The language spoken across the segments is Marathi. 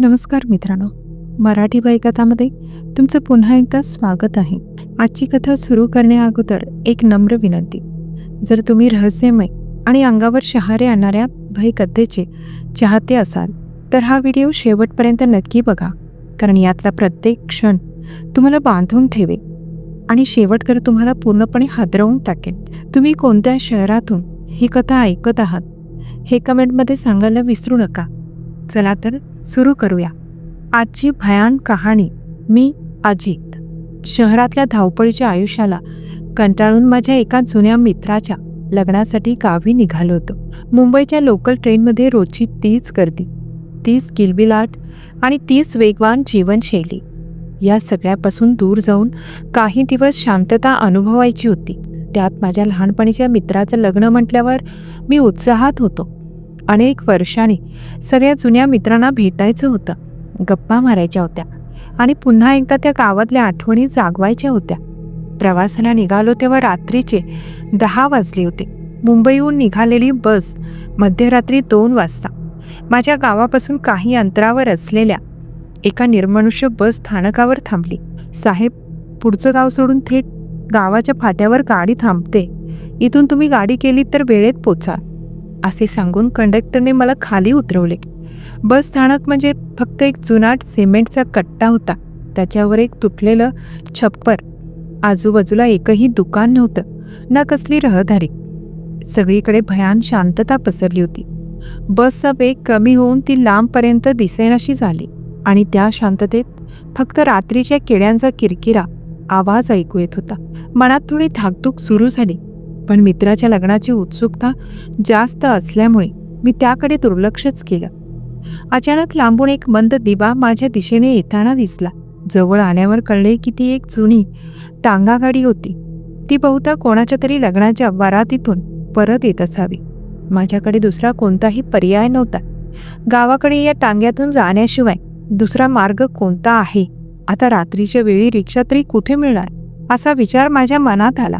नमस्कार मित्रांनो. मराठी बायकथामध्ये तुमचं पुन्हा एकदा स्वागत आहे. आजची कथा सुरू करण्याअगोदर एक नम्र विनंती. जर तुम्ही रहस्यमय आणि अंगावर शहारे आणणाऱ्या भयकथेचे चाहते असाल तर हा व्हिडिओ शेवटपर्यंत नक्की बघा. कारण यातला प्रत्येक क्षण तुम्हाला बांधून ठेवे आणि शेवट तर तुम्हाला पूर्णपणे हादरवून टाकेल. तुम्ही कोणत्या शहरातून ही कथा ऐकत आहात हे कमेंटमध्ये सांगायला विसरू नका. चला तर सुरू करूया. आजची भयान कहाणी मी अजित. शहरातल्या धावपळीच्या आयुष्याला कंटाळून माझ्या एका जुन्या मित्राच्या लग्नासाठी गावी निघालो होतो. मुंबईच्या लोकल ट्रेनमध्ये रोजची तीच गर्दी तीच किलबिलाट आणि तीच वेगवान जीवनशैली. या सगळ्यापासून दूर जाऊन काही दिवस शांतता अनुभवायची होती. त्यात माझ्या लहानपणीच्या मित्राचं लग्न म्हटल्यावर मी उत्साहात होतो. अनेक वर्षांनी सगळ्या जुन्या मित्रांना भेटायचं होतं. गप्पा मारायच्या होत्या आणि पुन्हा एकदा त्या गावातल्या आठवणी जागवायच्या होत्या. प्रवासाला निघालो तेव्हा रात्रीचे दहा वाजले होते. मुंबईहून निघालेली बस मध्यरात्री दोन वाजता. माझ्या गावापासून काही अंतरावर असलेल्या एका निर्मनुष्य बस स्थानकावर थांबली. साहेब पुढचं गाव सोडून थेट गावाच्या फाट्यावर गाडी थांबते. इथून तुम्ही गाडी केली तर वेळेत पोचाल. असे सांगून कंडक्टरने मला खाली उतरवले. बस स्थानक म्हणजे फक्त एक जुनाट सिमेंटचा कट्टा होता. त्याच्यावर एक तुटलेलं छप्पर. आजूबाजूला एकही दुकान नव्हतं ना कसली रहदारी. सगळीकडे भयान शांतता पसरली होती. बसचा वेग कमी होऊन ती लांबपर्यंत दिसेनाशी झाली आणि त्या शांततेत फक्त रात्रीच्या किड्यांचा किरकिरा आवाज ऐकू येत होता. मनात थोडी धाकधूक सुरू झाली. पण मित्राच्या लग्नाची उत्सुकता जास्त असल्यामुळे मी त्याकडे दुर्लक्षच केलं. अचानक लांबून एक मंद दिवा माझ्या दिशेने येताना दिसला. जवळ आल्यावर कळले की ती एक जुनी टांगागाडी होती. ती बहुधा कोणाच्या तरी लग्नाच्या वरातीतून परत येत असावी. माझ्याकडे दुसरा कोणताही पर्याय नव्हता. गावाकडे या टांग्यातून जाण्याशिवाय दुसरा मार्ग कोणता आहे? आता रात्रीच्या वेळी रिक्षा तरी कुठे मिळणार? असा विचार माझ्या मनात आला.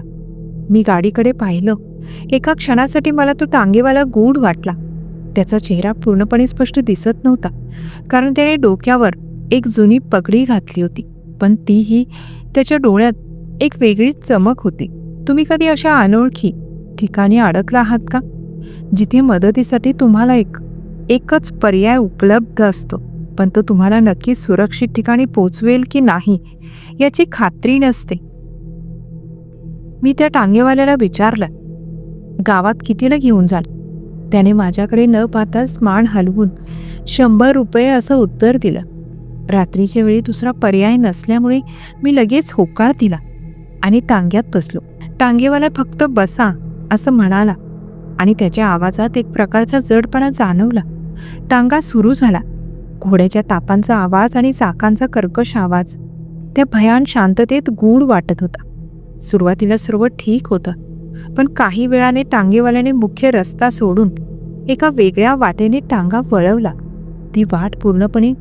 मी गाडीकडे पाहिलं. एका क्षणासाठी मला तो टांगेवाला गूढ वाटला. त्याचा चेहरा पूर्णपणे स्पष्ट दिसत नव्हता कारण त्याने डोक्यावर एक जुनी पगडी घातली होती पण तीही त्याच्या डोळ्यात एक वेगळीच चमक होती. तुम्ही कधी अशा अनोळखी ठिकाणी अडकला आहात का जिथे मदतीसाठी तुम्हाला एक एकच पर्याय उपलब्ध असतो पण तो तुम्हाला नक्की सुरक्षित ठिकाणी पोचवेल की नाही याची खात्री नसते? मी त्या टांगेवाल्याला विचारलं गावात कितीला घेऊन जाल? त्याने माझ्याकडे न पाहताच मान हलवून शंभर रुपये असं उत्तर दिलं. रात्रीच्या वेळी दुसरा पर्याय नसल्यामुळे मी लगेच होकार दिला आणि टांग्यात बसलो. टांगेवाला फक्त बसा असं म्हणाला आणि त्याच्या आवाजात एक प्रकारचा जडपणा जाणवला. टांगा सुरू झाला. घोड्याच्या तापांचा आवाज आणि चाकांचा कर्कश आवाज. त्या भयान शांततेत गूढ वाटत होता. सुरुवातीला सर्व ठीक होतं. पण काही वेळाने टांगेवाल्याने मुख्य रस्ता सोडून एका वेगळ्या वाटेने टांगा वळवला. ती वाट पूर्णपणे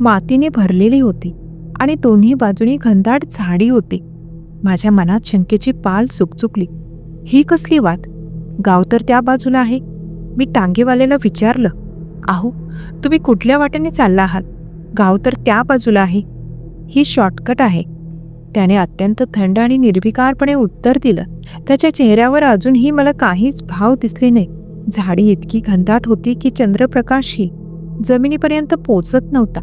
मातीने भरलेली होती आणि दोन्ही बाजूनी घनदाट झाडी होती. माझ्या मनात शंकेची पाल चुकचुकली ही कसली वाट? गाव तर त्या बाजूला आहे. मी टांगेवाल्याला विचारलं आहो तुम्ही कुठल्या वाटेने चालला आहात? गाव तर त्या बाजूला आहे. ही शॉर्टकट आहे. त्याने अत्यंत थंड आणि निर्विकारपणे उत्तर दिलं. त्याच्या चेहऱ्यावर अजूनही मला काहीच भाव दिसले नाही. झाडी इतकी घनदाट होती की चंद्रप्रकाशही जमिनीपर्यंत पोचत नव्हता.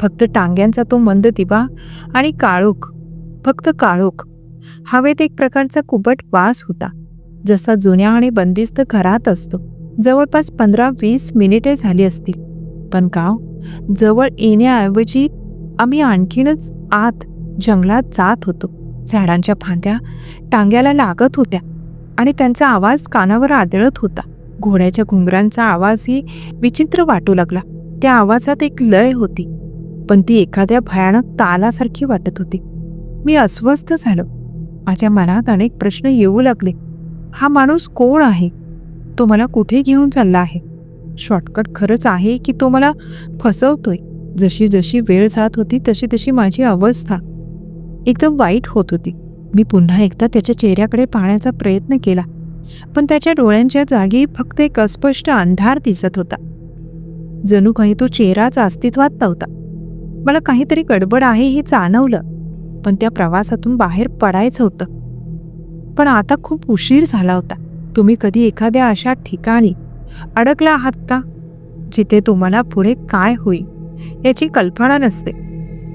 फक्त टांग्यांचा तो मंद दिवा आणि काळोख फक्त काळोख. हवेत एक प्रकारचा कुबट वास होता. जसा जुन्या आणि बंदिस्त घरात असतो. जवळपास पंधरा वीस मिनिटे झाली असतील. पण गाव जवळ येण्याऐवजी आम्ही आणखीनच आत जंगलात जात होतो. झाडांच्या फांद्या टांग्याला लागत होत्या आणि त्यांचा आवाज कानावर आदळत होता. घोड्याच्या घुंगरांचा आवाजही विचित्र वाटू लागला. त्या आवाजात एक लय होती पण ती एखाद्या भयानक तालासारखी वाटत होती. मी अस्वस्थ झालो. माझ्या मनात अनेक प्रश्न येऊ लागले. हा माणूस कोण आहे? तो मला कुठे घेऊन चालला आहे? शॉर्टकट खरंच आहे की तो मला फसवतोय? जशी जशी वेळ जात होती तशी तशी माझी अवस्था. एकदम वाईट होत होती. मी पुन्हा एकदा त्याच्या चेहऱ्याकडे पाहण्याचा प्रयत्न केला पण त्याच्या डोळ्यांच्या जागी फक्त एक अस्पष्ट अंधार दिसत होता. जणू काही तो चेहराच अस्तित्वात नव्हता. मला काहीतरी गडबड आहे हे जाणवलं पण त्या प्रवासातून बाहेर पडायचं होतं. पण आता खूप उशीर झाला होता. तुम्ही कधी एखाद्या अशा ठिकाणी अडकला आहात का जिथे तुम्हाला पुढे काय होईल याची कल्पना नसते.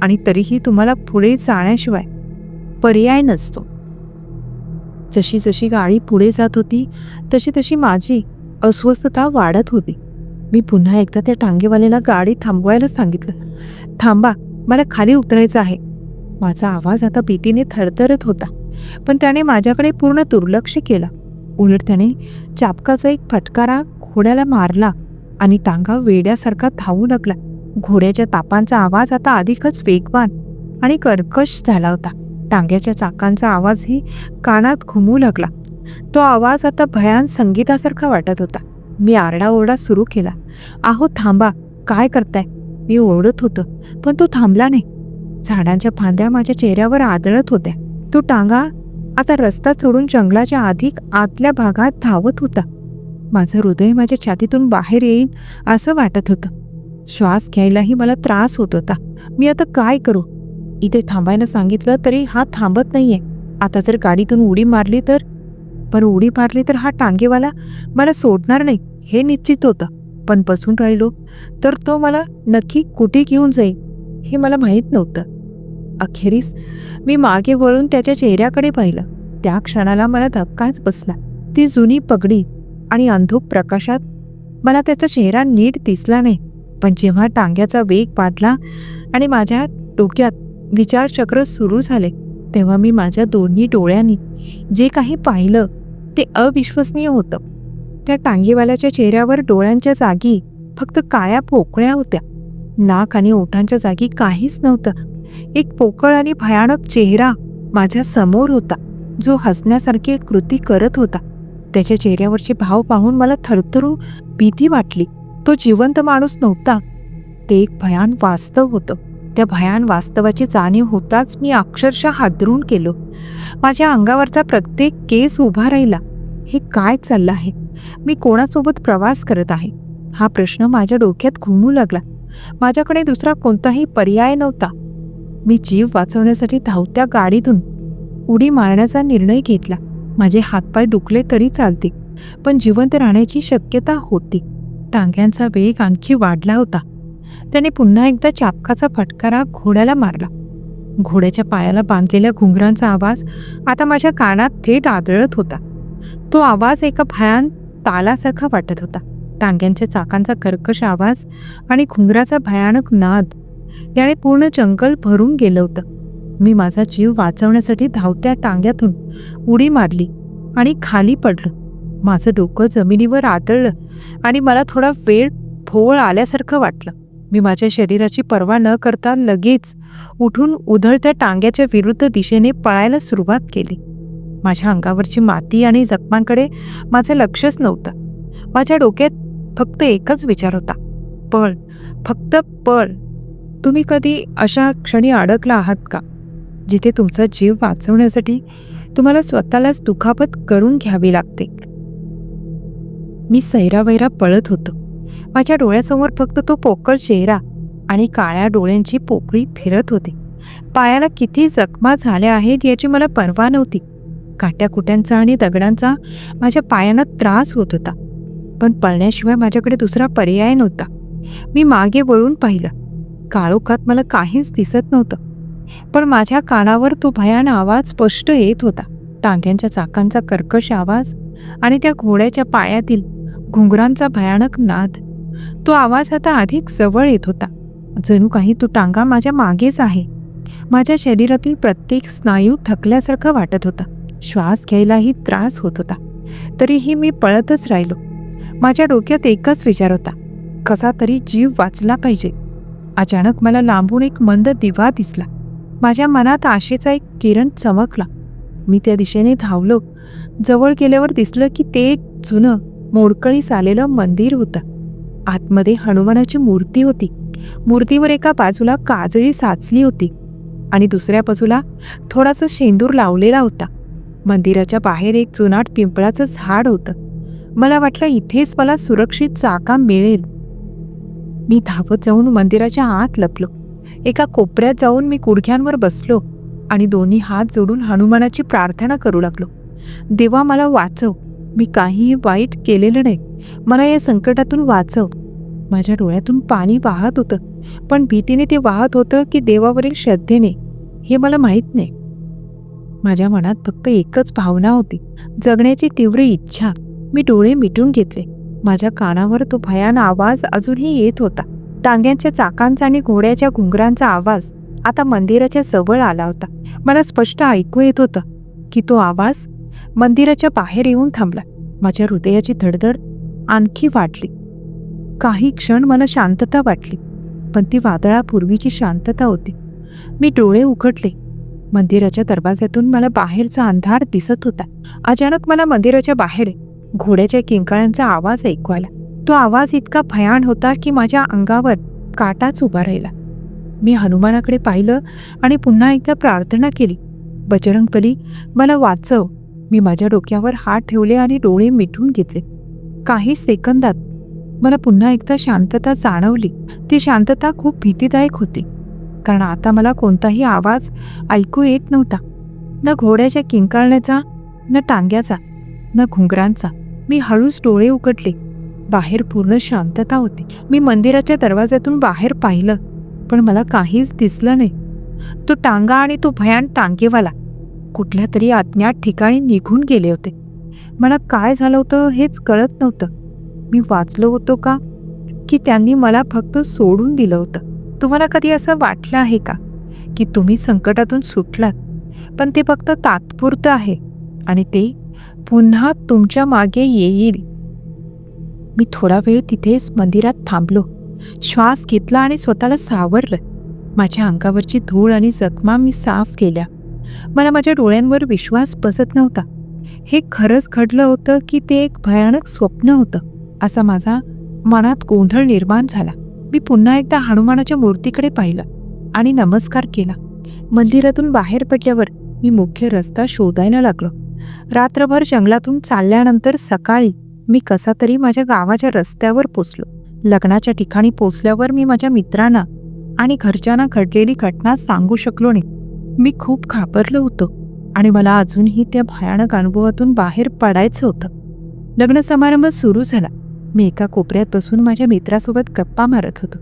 आणि तरीही तुम्हाला पुढे जाण्याशिवाय पर्याय नसतो. जशी जशी गाडी पुढे जात होती तशी तशी माझी अस्वस्थता वाढत होती. मी पुन्हा एकदा त्या टांगेवाल्याला गाडी थांबवायला सांगितलं. थांबा मला खाली उतरायचं आहे. माझा आवाज आता भीतीने थरथरत होता पण त्याने माझ्याकडे पूर्ण दुर्लक्ष केलं. उलट त्याने चापकाचा एक फटकारा घोड्याला मारला आणि टांगा वेड्यासारखा धावू लागला. घोड्याच्या तापांचा आवाज आता अधिकच वेगवान आणि कर्कश झाला होता. टांग्याच्या चाकांचा आवाजही कानात घुमू लागला. तो आवाज आता भयान संगीतासारखा वाटत होता. मी आरडाओरडा सुरू केला. आहो थांबा. काय करताय? मी ओरडत होतं पण तो थांबला नाही. झाडांच्या फांद्या माझ्या चेहऱ्यावर आदळत होत्या. तो टांगा आता रस्ता सोडून जंगलाच्या अधिक आतल्या भागात धावत होता. माझं हृदय माझ्या छातीतून बाहेर येईल असं वाटत होतं. श्वास घ्यायलाही मला त्रास होत होता. मी आता काय करू? इथे थांबायला सांगितलं तरी हा थांबत नाहीये. आता जर गाडीतून उडी मारली तर? पण उडी मारली तर हा टांगेवाला मला सोडणार नाही हे निश्चित होतं. पण बसून राहिलो तर तो मला नक्की कुठे घेऊन जाईल हे मला माहीत नव्हतं. अखेरीस मी मागे वळून त्याच्या चेहऱ्याकडे पाहिलं. त्या क्षणाला मला धक्काच बसला. ती जुनी पगडी आणि अंधूक प्रकाशात मला त्याचा चेहरा नीट दिसला नाही. पण जेव्हा टांग्याचा वेग बादला आणि माझ्या डोक्यात विचारचक्र सुरू झाले तेव्हा मी माझ्या दोन्ही डोळ्यांनी जे काही पाहिलं ते अविश्वसनीय होतं. त्या टांगीवाल्याच्या चेहऱ्यावर डोळ्यांच्या जागी फक्त काळ्या पोकळ्या होत्या. नाक आणि ओठांच्या जागी काहीच नव्हतं. एक पोकळ आणि भयानक चेहरा माझ्यासमोर होता जो हसण्यासारखी एक कृती करत होता. त्याच्या चेहऱ्यावरचे भाव पाहून मला थरथरू भीती वाटली. तो जिवंत माणूस नव्हता. ते एक भयान वास्तव होतं. त्या भयान वास्तवाची जाणीव होताच मी अक्षरशः हादरून गेलो. माझ्या अंगावरचा प्रत्येक केस उभा राहिला. हे काय चाललं आहे? मी कोणासोबत प्रवास करत आहे? हा प्रश्न माझ्या डोक्यात घुमू लागला. माझ्याकडे दुसरा कोणताही पर्याय नव्हता. मी जीव वाचवण्यासाठी धावत्या गाडीतून उडी मारण्याचा निर्णय घेतला. माझे हातपाय दुखले तरी चालते पण जिवंत राहण्याची शक्यता होती. टांग्यांचा वेग आणखी वाढला होता. त्याने पुन्हा एकदा चापकाचा फटकारा घोड्याला मारला. घोड्याच्या पायाला बांधलेल्या घुंगरांचा आवाज आता माझ्या कानात थेट आदळत होता. तो आवाज एका भयान तालासारखा वाटत होता. टांग्यांच्या चाकांचा कर्कश आवाज आणि घुंगराचा भयानक नाद याने पूर्ण जंगल भरून गेलं होतं. मी माझा जीव वाचवण्यासाठी धावत्या टांग्यातून उडी मारली आणि खाली पडलं. माझं डोकं जमिनीवर आदळलं आणि मला थोडा वेळ भोवळ आल्यासारखं वाटलं. मी माझ्या शरीराची पर्वा न करता लगेच उठून उधळत्या टांग्याच्या विरुद्ध दिशेने पळायला सुरुवात केली. माझ्या अंगावरची माती आणि जखमांकडे माझं लक्षच नव्हतं. माझ्या डोक्यात फक्त एकच विचार होता. पळ फक्त पळ. तुम्ही कधी अशा क्षणी अडकला आहात का? जिथे तुमचा जीव वाचवण्यासाठी तुम्हाला स्वतःलाच दुखापत करून घ्यावी लागते. मी सैरावैरा पळत होतो. माझ्या डोळ्यासमोर फक्त तो पोकळ चेहरा आणि काळ्या डोळ्यांची पोकळी फिरत होती. पायाला किती जखमा झाल्या आहेत याची मला पर्वा नव्हती. काट्याकुट्यांचा आणि दगडांचा माझ्या पायांना त्रास होत होता. पण पळण्याशिवाय माझ्याकडे दुसरा पर्याय नव्हता. मी मागे वळून पाहिलं. काळोखात मला काहीच दिसत नव्हतं. पण माझ्या कानावर तो भयान आवाज स्पष्ट येत होता. टांग्यांच्या चाकांचा कर्कश आवाज आणि त्या घोड्याच्या पायातील घुंगरांचा भयानक नाद. तो आवाज आता अधिक जवळ येत होता. जणू काही तो टांगा माझ्या मागेच आहे. माझ्या शरीरातील प्रत्येक स्नायू थकल्यासारखं वाटत होता. श्वास घ्यायलाही त्रास होत होता. तरीही मी पळतच राहिलो. माझ्या डोक्यात एकच विचार होता. कसा तरी जीव वाचला पाहिजे. अचानक मला लांबून एक मंद दिवा दिसला. माझ्या मनात आशेचा एक किरण चमकला. मी त्या दिशेने धावलो. जवळ गेल्यावर दिसलं की ते एक जुनं मोडकळीस आलेलं मंदिर होतं. आतमध्ये हनुमानाची मूर्ती होती. मूर्तीवर एका बाजूला काजळी साचली होती आणि दुसऱ्या बाजूला थोडासा शेंदूर लावलेला होता. मंदिराच्या बाहेर एक जुनाट पिंपळाचं झाड होतं. मला वाटलं इथेच मला सुरक्षित जागा मिळेल. मी धावत जाऊन मंदिराच्या आत लपलो. एका कोपऱ्यात जाऊन मी गुडघ्यांवर बसलो आणि दोन्ही हात जोडून हनुमानाची प्रार्थना करू लागलो. देवा मला वाचव. मी काहीही वाईट केलेलं नाही. मला या संकटातून वाचव. माझ्या डोळ्यातून पाणी वाहत होतं. पण भीतीने ते वाहत होतं की देवावरील श्रद्धेने हे मला माहीत नाही. माझ्या मनात फक्त एकच भावना होती. जगण्याची तीव्र इच्छा. मी डोळे मिटून घेतले. माझ्या कानावर तो भयान आवाज अजूनही येत होता. टांग्यांच्या चाकांचा आणि घोड्याच्या घुंगरांचा आवाज. आता मंदिराच्या जवळ आला होता. मला स्पष्ट ऐकू येत होतं की तो आवाज मंदिराच्या बाहेर येऊन थांबला. माझ्या हृदयाची धडधड आणखी वाढली. काही क्षण मला शांतता वाटली पण ती वादळापूर्वीची शांतता होती. मी डोळे उघडले. मंदिराच्या दरवाज्यातून मला बाहेरचा अंधार दिसत होता. अचानक मला मंदिराच्या बाहेर घोड्याच्या किंकाळ्यांचा आवाज ऐकू आला. तो आवाज इतका भयान होता की माझ्या अंगावर काटाच उभा राहिला. मी हनुमानाकडे पाहिलं आणि पुन्हा एकदा प्रार्थना केली. बजरंगबली मला वाचव मी माझ्या डोक्यावर हात ठेवले आणि डोळे मिटून घेतले. काही सेकंदात मला पुन्हा एकदा शांतता जाणवली. ती शांतता खूप भीतीदायक होती. कारण आता मला कोणताही आवाज ऐकू येत नव्हता. न घोड्याच्या किंकाळण्याचा न टांग्याचा न घुंगरांचा. मी हळूच डोळे उघडले. बाहेर पूर्ण शांतता होती. मी मंदिराच्या दरवाज्यातून बाहेर पाहिलं. पण मला काहीच दिसलं नाही. तो टांगा आणि तो भयान टांगेवाला. कुठल्या तरी अज्ञात ठिकाणी निघून गेले होते. मला काय झालं होतं हेच कळत नव्हतं. मी वाचलो होतो का? की त्यांनी मला फक्त सोडून दिलं होतं. तुम्हाला कधी असं वाटलं आहे का? की तुम्ही संकटातून सुटलात पण ते फक्त तात्पुरतं आहे आणि ते पुन्हा तुमच्या मागे येईल. मी थोडा वेळ तिथेच मंदिरात थांबलो. श्वास घेतला आणि स्वतःला सावरलं. माझ्या अंगावरची धूळ आणि जखमा मी साफ केल्या. मला माझ्या डोळ्यांवर विश्वास बसत नव्हता. हे खरंच घडलं होतं की ते एक भयानक स्वप्न होतं असा माझा मनात गोंधळ निर्माण झाला. मी पुन्हा एकदा हनुमानाच्या मूर्तीकडे पाहिलं आणि नमस्कार केला. मंदिरातून बाहेर पडल्यावर मी मुख्य रस्ता शोधायला लागलो. रात्रभर जंगलातून चालल्यानंतर सकाळी मी कसा तरी माझ्या गावाच्या रस्त्यावर पोचलो. लग्नाच्या ठिकाणी पोचल्यावर मी माझ्या मित्रांना आणि घरच्यांना घडलेली घटना सांगू शकलो नाही. मी खूप घाबरलो होतो आणि मला अजूनही त्या भयानक अनुभवातून बाहेर पडायचं होतं. लग्न समारंभ सुरू झाला. मी एका कोपऱ्यात बसून माझ्या मित्रासोबत गप्पा मारत होतो.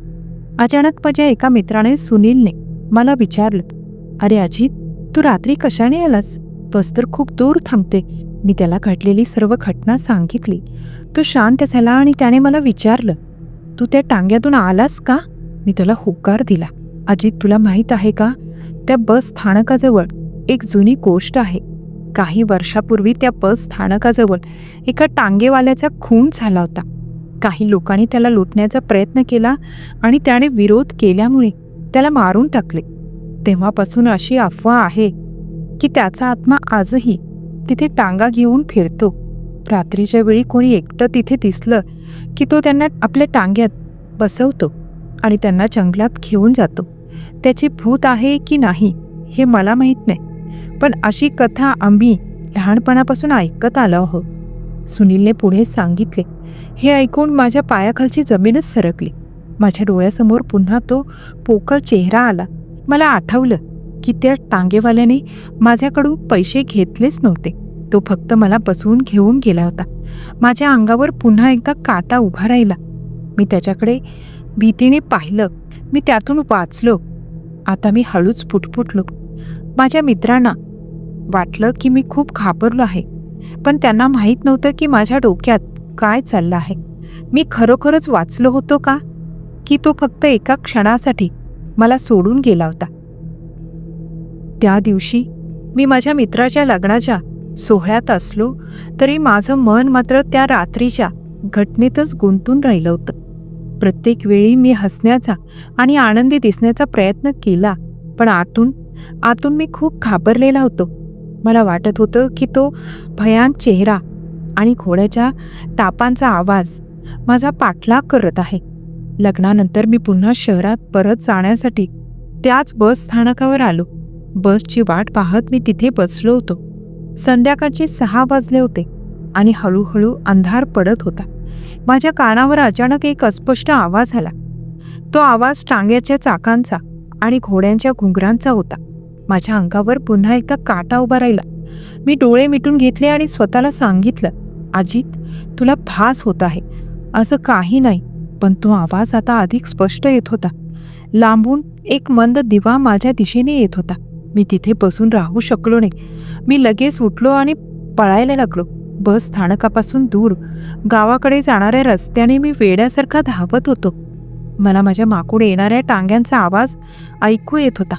अचानक माझ्या एका मित्राने सुनीलने मला विचारलं अरे अजित तू रात्री कशाने आलास? बस तर खूप दूर थांबते. मी त्याला घडलेली सर्व घटना सांगितली. तो शांत झाला आणि त्याने मला विचारलं तू त्या टांग्यातून आलास का? मी त्याला होकार दिला अजित तुला माहीत आहे का? त्या बस स्थानकाजवळ एक जुनी गोष्ट आहे. काही वर्षापूर्वी त्या बस स्थानकाजवळ एका टांगेवाल्याचा खून झाला होता. काही लोकांनी त्याला लुटण्याचा प्रयत्न केला आणि त्याने विरोध केल्यामुळे त्याला मारून टाकले. तेव्हापासून अशी अफवा आहे की त्याचा आत्मा आजही तिथे टांगा घेऊन फिरतो. रात्रीच्या वेळी कोणी एकटं तिथे दिसलं की तो त्यांना आपल्या टांग्यात बसवतो आणि त्यांना जंगलात घेऊन जातो. त्याची भूत आहे की नाही हे मला माहीत नाही. पण अशी कथा आम्ही लहानपणापासून ऐकत आलो आहोत. सुनीलने पुढे सांगितले हे ऐकून माझ्या पायाखालची जमीनच सरकली. माझ्या डोळ्यासमोर पुन्हा तो पोकळ चेहरा आला. मला आठवलं की त्या टांगेवाल्याने माझ्याकडून पैसे घेतलेच नव्हते. तो फक्त मला बसवून घेऊन गेला होता. माझ्या अंगावर पुन्हा एकदा काटा उभा राहिला. मी त्याच्याकडे भीतीने पाहिलं. मी त्यातून वाचलो. आता मी हळूच फुटफुटलो माझ्या मित्रांना वाटलं की मी खूप घाबरलो आहे पण त्यांना माहीत नव्हतं की माझ्या डोक्यात काय चाललं आहे. मी खरोखरच वाचलो होतो का की तो फक्त एका क्षणासाठी मला सोडून गेला होता. त्या दिवशी मी माझ्या मित्राच्या लग्नाच्या सोहळ्यात असलो तरी माझं मन मात्र त्या रात्रीच्या घटनेतच गुंतून राहिलं होतं. प्रत्येक वेळी मी हसण्याचा आणि आनंदी दिसण्याचा प्रयत्न केला पण आतून आतून मी खूप घाबरलेला होतो. मला वाटत होतं की तो भयान चेहरा आणि घोड्याच्या टापांचा आवाज माझा पाठलाग करत आहे. लग्नानंतर मी पुन्हा शहरात परत जाण्यासाठी त्याच बस स्थानकावर आलो. बसची वाट पाहत मी तिथे बसलो होतो. संध्याकाळचे सहा वाजले होते आणि हळूहळू अंधार पडत होता. माझ्या कानावर अचानक एक अस्पष्ट आवाज आला. तो आवाज टांग्याच्या चाकांचा आणि घोड्यांच्या घुंगरांचा होता. माझ्या अंगावर पुन्हा एकदा काटा उभा राहिला. मी डोळे मिटून घेतले आणि स्वतःला सांगितलं अजित तुला भास होत आहे. असं काही नाही पण तो आवाज आता अधिक स्पष्ट येत होता. लांबून एक मंद दिवा माझ्या दिशेने येत होता. मी तिथे बसून राहू शकलो नाही. मी लगेच उठलो आणि पळायला लागलो. बस स्थानकापासून दूर. गावाकडे जाणाऱ्या रस्त्याने मी वेड्यासारखा धावत होतो. मला माझ्या माकूड येणाऱ्या टांग्यांचा आवाज ऐकू येत होता.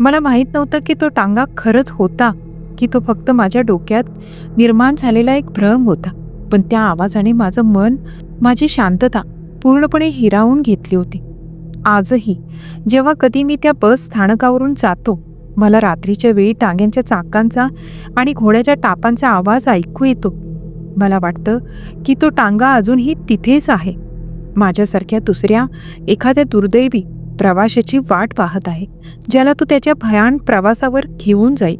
मला माहीत नव्हतं की तो टांगा खरंच होता की तो फक्त माझ्या डोक्यात निर्माण झालेला एक भ्रम होता. पण त्या आवाजाने माझं मन माझी शांतता पूर्णपणे हिरावून घेतली होती. आजही जेव्हा कधी मी त्या बस स्थानकावरून जातो मला रात्रीच्या वेळी टांग्यांच्या चाकांचा आणि घोड्याच्या टापांचा आवाज ऐकू येतो. मला वाटतं की तो टांगा अजूनही तिथेच आहे. माझ्यासारख्या दुसऱ्या एखाद्या दुर्दैवी प्रवाशाची वाट पाहत आहे ज्याला तो त्याच्या भयान प्रवासावर घेऊन जाईल.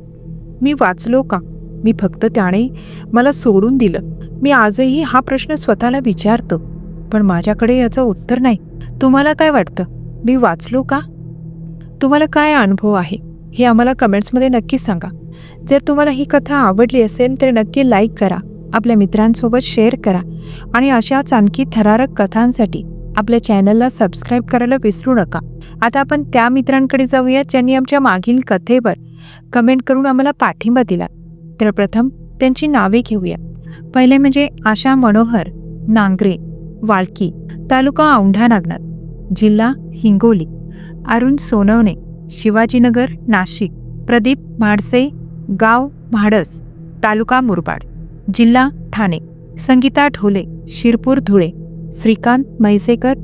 मी वाचलो का? मी फक्त त्याने मला सोडून दिलं. मी आजही हा प्रश्न स्वतःला विचारतो पण माझ्याकडे याचं उत्तर नाही. तुम्हाला काय वाटतं? मी वाचलो का? तुम्हाला काय अनुभव आहे? हे आम्हाला कमेंट्समध्ये नक्की सांगा. जर तुम्हाला ही कथा आवडली असेल तर नक्की लाईक करा आपल्या मित्रांसोबत शेअर करा आणि अशाच आणखी थरारक कथांसाठी आपल्या चॅनलला सबस्क्राईब करायला विसरू नका. आता आपण त्या मित्रांकडे जाऊया ज्यांनी आमच्या मागील कथेवर कमेंट करून आम्हाला पाठिंबा दिला. तर प्रथम त्यांची नावे घेऊया. पहिले म्हणजे आशा मनोहर नांगरे वाळकी तालुका औंढा नागनाथ जिल्हा हिंगोली अरुण सोनवणे शिवाजीनगर नाशिक. प्रदीप म्हाडसे गाव म्हाडस तालुका मुरबाड. जिल्हा ठाणे. संगीता ढोले शिरपूर धुळे. श्रीकांत म्हैसेकर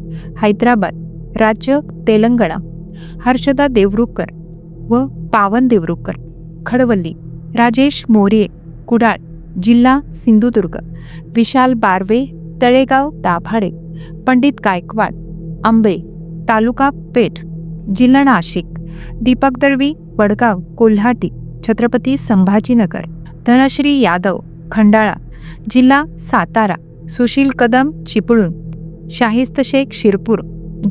हैदराबाद. राज्य तेलंगणा. हर्षदा देवरुखकर व पावन देवरुखकर. खडवल्ली. राजेश मोरे कुडाळ. जिल्हा सिंधुदुर्ग. विशाल बारवे तळेगाव दाभाडे. पंडित गायकवाड. आंबे. तालुका पेठ. जिल्हा नाशिक दीपक दळवी वडगाव कोल्हाटी छत्रपती संभाजीनगर धनश्री यादव खंडाळा जिल्हा सातारा सुशील कदम चिपळूण शाहिस्त शेख शिरपूर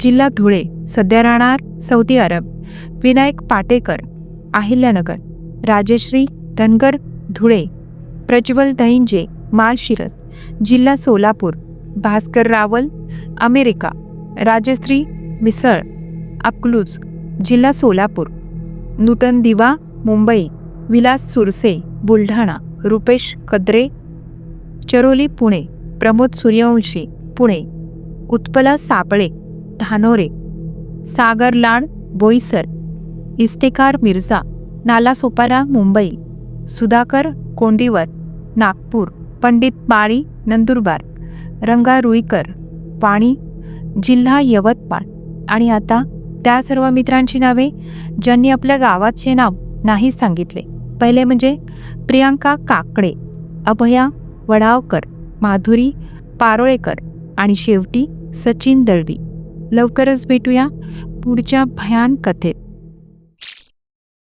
जिल्हा धुळे सध्या राहणार सौदी अरब विनायक पाटेकर अहिल्यानगर राजश्री धनगर धुळे प्रज्वल दहिंजे माळशिरस जिल्हा सोलापूर भास्कर रावल अमेरिका राजश्री मिसळ अकलूज जिल्हा सोलापूर. नूतन दिवा मुंबई. विलास सुरसे बुलढाणा. रुपेश कद्रे. चरोली पुणे. प्रमोद सूर्यवंशी पुणे. उत्पला सापळे धानोरे. सागर लाड बोईसर. इस्तेकार मिर्झा नालासोपारा मुंबई. सुधाकर कोंडीवर. नागपूर. पंडित माळी नंदुरबार. रंगा रुईकर पाणी. जिल्हा यवतमाळ. आणि आता त्या सर्व मित्रांची नावे ज्यांनी आपल्या गावाचे नाव नाही सांगितले. पहिले म्हणजे प्रियांका काकडे अभया वडावकर माधुरी पारोळेकर आणि शेवटी सचिन दळवी. लवकरच भेटूया पुढच्या भयान कथेत.